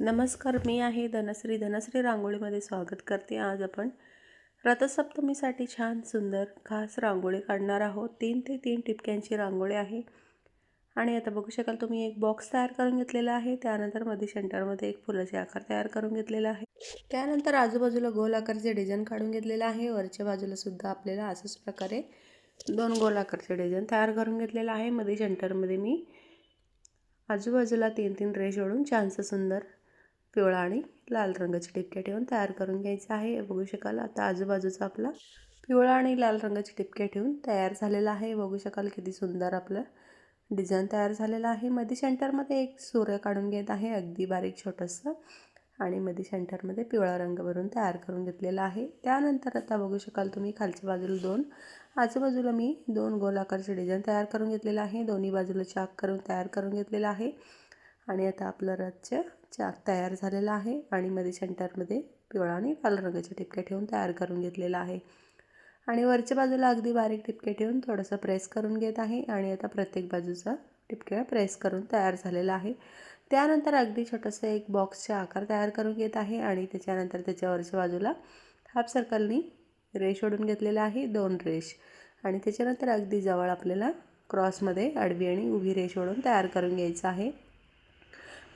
नमस्कार मी आहे धनश्री. धनश्री रांगोळीमध्ये स्वागत करते. आज आपण रथसप्तमीसाठी छान सुंदर खास रांगोळी काढणार आहोत. तीन ते तीन टिपक्यांची रांगोळी आहे. आणि आता बघू शकाल तुम्ही एक बॉक्स तयार करून घेतलेला आहे. त्यानंतरमध्ये सेंटरमध्ये एक फुलाचे आकार तयार करून घेतलेला आहे. त्यानंतर आजूबाजूला गोल आकारचे डिझाईन काढून घेतलेलं आहे. वरच्या बाजूला सुद्धा आपल्याला असंच प्रकारे दोन गोल आकारचे डिझाईन तयार करून घेतलेलं आहे. मध्ये सेंटरमध्ये मी आजूबाजूला तीन तीन ड्रेस ओढून छानसं सुंदर पिवळा आणि लाल रंगाची टिपक्या ठेवून तयार करून घ्यायचं आहे. बघू शकाल. आता आजूबाजूचा आपला पिवळा आणि लाल रंगाची टिपक्या ठेवून तयार झालेला आहे. बघू शकाल किती सुंदर आपलं डिझाईन तयार झालेलं आहे. मध्ये सेंटरमध्ये एक सूर्य काढून घेत आहे. अगदी बारीक छोटंसं. आणि मध्ये सेंटरमध्ये पिवळा रंग भरून तयार करून घेतलेला आहे. त्यानंतर आता बघू शकाल तुम्ही खालच्या बाजूला दोन आजूबाजूला मी दोन गोलाकारचे डिझाईन तयार करून घेतलेलं आहे. दोन्ही बाजूला चाक करून तयार करून घेतलेलं आहे. आणि आता आपलं रथचं चाक तयार झालेला आहे आणि मध्ये सेंटरमध्ये पिवळा आणि लाल रंगाच्या टिपक्या ठेवून तयार करून घेतलेला आहे. आणि वरच्या बाजूला अगदी बारीक टिपके ठेवून थोडंसं प्रेस करून घेत आहे आणि आता प्रत्येक बाजूचा टिपक्या प्रेस करून तयार झालेला आहे. त्यानंतर अगदी छोटंसं एक बॉक्सचा आकार तयार करून घेत आहे आणि त्याच्यानंतर त्याच्यावरच्या बाजूला हाफ सर्कलनी रेश ओढून घेतलेला आहे दोन रेश आणि त्याच्यानंतर अगदी जवळ आपल्याला क्रॉसमध्ये आडवी आणि उभी रेश ओढून तयार करून घ्यायचं आहे.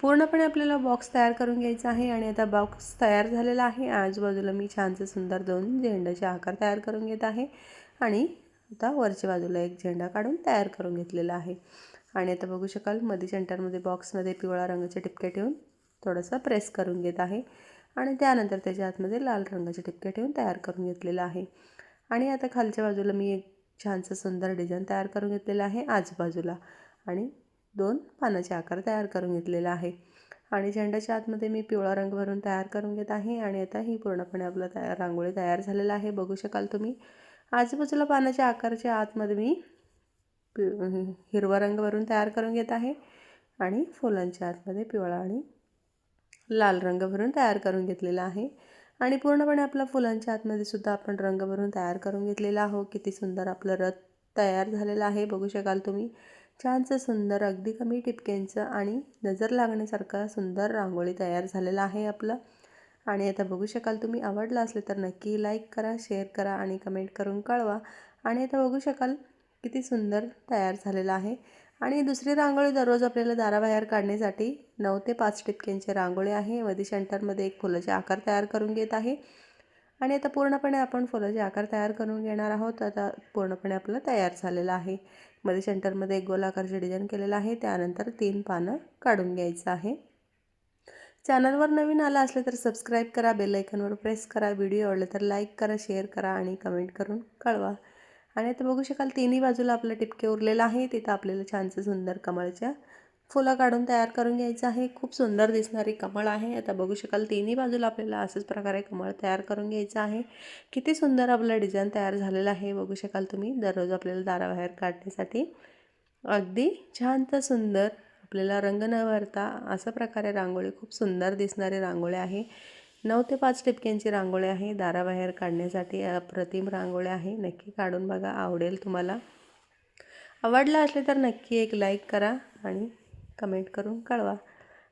पूर्णपणे आपल्याला बॉक्स तयार करून घ्यायचा आहे आणि आता बॉक्स तयार झालेला आहे. आजूबाजूला मी छानसं सुंदर दोन झेंड्याचे आकार तयार करून घेत आहे आणि आता वरच्या बाजूला एक झेंडा काढून तयार करून घेतलेला आहे. आणि आता बघू शकाल मध्ये सेंटरमध्ये बॉक्समध्ये पिवळा रंगाचे टिपके ठेवून थोडंसं प्रेस करून घेत आहे. आणि त्यानंतर त्याच्या आतमध्ये लाल रंगाचे टिपके ठेवून तयार करून घेतलेलं आहे. आणि आता खालच्या बाजूला मी एक छानसं सुंदर डिझाईन तयार करून घेतलेलं आहे आजूबाजूला. आणि दोन पानाचे आकार तयार करून घेतलेला आहे. आणि झेंड्याच्या आतमध्ये मी पिवळा रंग भरून तयार करून घेत आहे आणि आता ही पूर्णपणे आपलं तयार रांगोळी तयार झालेलं आहे. बघू शकाल तुम्ही. आजूबाजूला पानाच्या आकाराच्या आतमध्ये मी हिरवा रंग भरून तयार करून घेत आहे आणि फुलांच्या आतमध्ये पिवळा आणि लाल रंग भरून तयार करून घेतलेला आहे. आणि पूर्णपणे आपल्या फुलांच्या आतमध्ये सुद्धा आपण रंग भरून तयार करून घेतलेला आहो किती सुंदर आपलं रथ तयार झालेलं आहे. बघू शकाल तुम्ही. छानसं सुंदर अगदी कमी टिपक्यांचं आणि नजर लागण्यासारखं सुंदर रांगोळी तयार झालेलं आहे आपलं. आणि आता बघू शकाल तुम्ही आवडलं असले तर नक्की लाईक करा शेअर करा आणि कमेंट करून कळवा. आणि आता बघू शकाल किती सुंदर तयार झालेलं आहे. आणि दुसरी रांगोळी दररोज आपल्याला दाराबाहेर काढण्यासाठी नऊ ते पाच टिपक्यांची रांगोळी आहे. वधी सेंटरमध्ये एक फुलाचे आकार तयार करून घेत आहे. आणि आता पूर्णपणे आपण फुलाचे आकार तयार करून घेणार आहोत. आता पूर्णपणे आपलं तयार झालेलं आहे. मध्ये सेंटरमध्ये एक गोलाकारचे डिझाईन केलेलं आहे. त्यानंतर तीन पानं काढून घ्यायचं आहे. चॅनलवर नवीन आला असले तर सबस्क्राईब करा बेलायकनवर प्रेस करा. व्हिडिओ आवडले तर लाईक करा शेअर करा आणि कमेंट करून कळवा. आणि आता बघू शकाल तिन्ही बाजूला आपलं टिपके उरलेलं आहे. तिथं आपल्याला छानसं सुंदर कमळच्या फुलं काढून तयार करून घ्यायचं आहे. खूप सुंदर दिसणारी कमळ आहे. आता बघू शकाल तिन्ही बाजूला आपल्याला असंच प्रकारे कमळ तयार करून घ्यायचं आहे. किती सुंदर आपलं डिझाईन तयार झालेलं आहे बघू शकाल तुम्ही दररोज आपल्याला दाराबाहेर काढण्यासाठी. अगदी छान तर सुंदर आपल्याला रंग न भरता अशा प्रकारे रांगोळी खूप सुंदर दिसणारी रांगोळी आहे. नऊ ते पाच टिपक्यांची रांगोळी आहे दाराबाहेर काढण्यासाठी. अप्रतिम रांगोळी आहे. नक्की काढून बघा आवडेल तुम्हाला. आवडलं असले तर नक्की एक लाईक करा आणि कमेंट करून कळवा.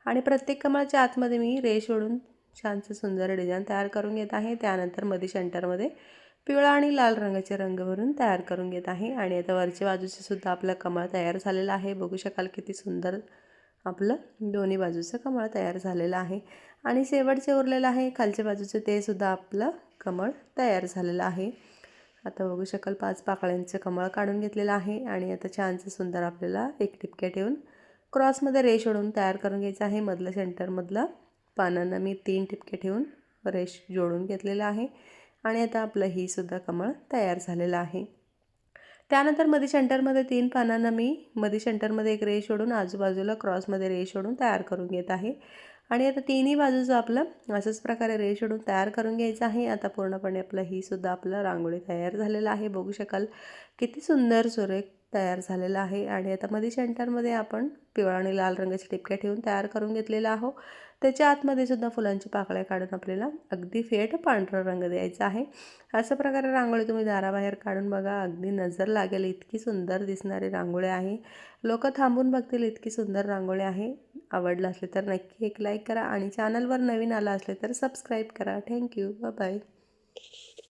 आणि प्रत्येक कमळाच्या आतमध्ये मी रेश ओढून छानसं सुंदर डिझाईन तयार करून घेत आहे. त्यानंतरमध्ये सेंटरमध्ये पिवळा आणि लाल रंगाचे रंग भरून तयार करून घेत आहे. आणि आता वरच्या बाजूचे सुद्धा आपलं कमळ तयार झालेलं आहे. बघू शकाल किती सुंदर आपलं दोन्ही बाजूचं कमळ तयार झालेलं आहे. आणि शेवटचे उरलेलं आहे खालच्या बाजूचं ते सुद्धा आपलं कमळ तयार झालेलं आहे. आता बघू शकाल पाच पाकळ्यांचं कमळ काढून घेतलेलं आहे. आणि आता छानसं सुंदर आपल्याला एक टिपक्या ठेवून क्रॉसमध्ये रेश ओढून तयार करून घ्यायचं आहे. मधलं सेंटरमधलं पानांना मी तीन ठिपके ठेवून रेश जोडून घेतलेलं आहे. आणि आता आपलं ही सुद्धा कमळ तयार झालेलं आहे. त्यानंतरमध्ये सेंटरमध्ये तीन पानांना मी मध्ये सेंटरमध्ये एक रेश ओढून आजूबाजूला क्रॉसमध्ये रेश ओढून तयार करून घेत आहे. आणि आता तिन्ही बाजूचं आपलं असंच प्रकारे रेश ओढून तयार करून घ्यायचं आहे. आता पूर्णपणे आपलं ही सुद्धा आपलं रांगोळी तयार झालेलं आहे. बघू शकाल किती सुंदर सुरेख तयार झालेला आहे आणि आता मध्ये सेंटरमध्ये आपण पिवळा आणि लाल रंगाची टिपक्या ठेवून तयार करून घेतलेला आहो. त्याच्या आतमध्ये सुद्धा फुलांची पाकळ्या काढून आपल्याला अगदी फेट पांढरा रंग द्यायचा आहे. अशा प्रकारे रांगोळी तुम्ही दाराबाहेर काढून बघा अगदी नजर लागेल इतकी सुंदर दिसणारी रांगोळी आहे. लोक थांबून बघतील इतकी सुंदर रांगोळी आहे. आवडलं असले तर नक्की एक लाईक करा आणि चॅनलवर नवीन आला असले तर सबस्क्राईब करा. Thank you bye